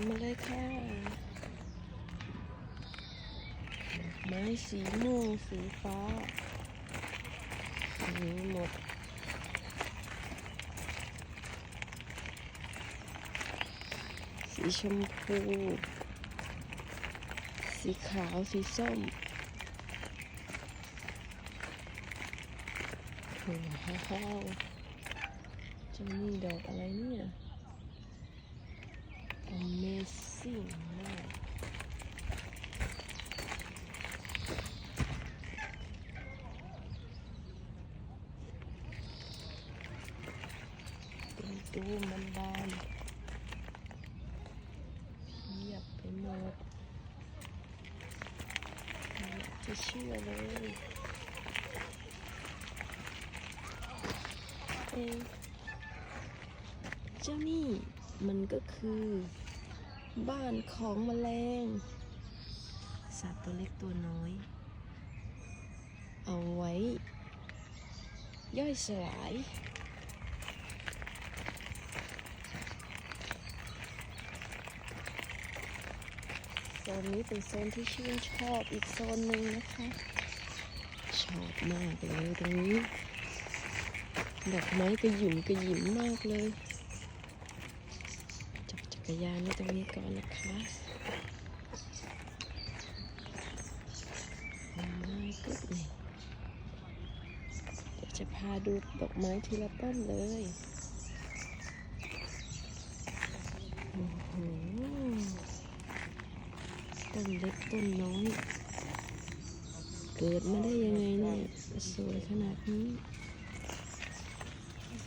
ามมาเลยค่ะ ไม้สีม่วงสีฟ้ามีหมดสีชมพู สีขาว สีส้มโอ้โหจะมีดอกอะไรเนี่ย Amazing มากดูดูมันบานเพียบไปหมดไม่อยากจะเชื่อเลยเอ๊ะเจ้านี่มันก็คือ บ้านของแมลง สัตว์ตัวเล็กตัวน้อย เอาไว้ ย่อยสลาย โซนนี้เป็นโซนที่ชื่นชอบอีกโซนหนึ่งนะคะ ชอบมากเลยตรงนี้ดอกไม้กระหยิมกระหยิมมากเลย รยานไว้ตรงนี้ก่อนนะคะโอ้ my goodness เดี๋ยวจะพาดูดอกไม้ทีละต้นเลยโอ้โหต้นเล็กต้นน้อยเกิดมาได้ยังไงเนี่ย สวยขนาดนี้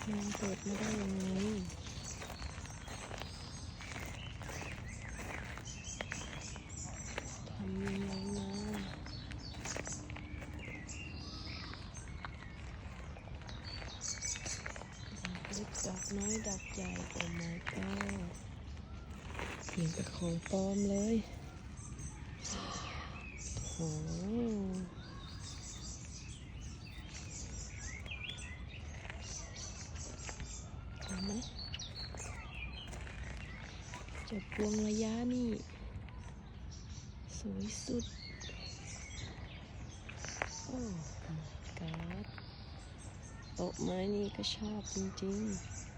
มันเกิดมาได้ยังไง ทำยังไงมา ดอกน้อยดอกใหญ่โอ้ my god เสียงกับของปลอมเลยโอ้โหเห็นไหมจะพวงระยะนี่ สวยสุด โอ้ โต๊ะไม้นี่ก็ชอบจริงๆ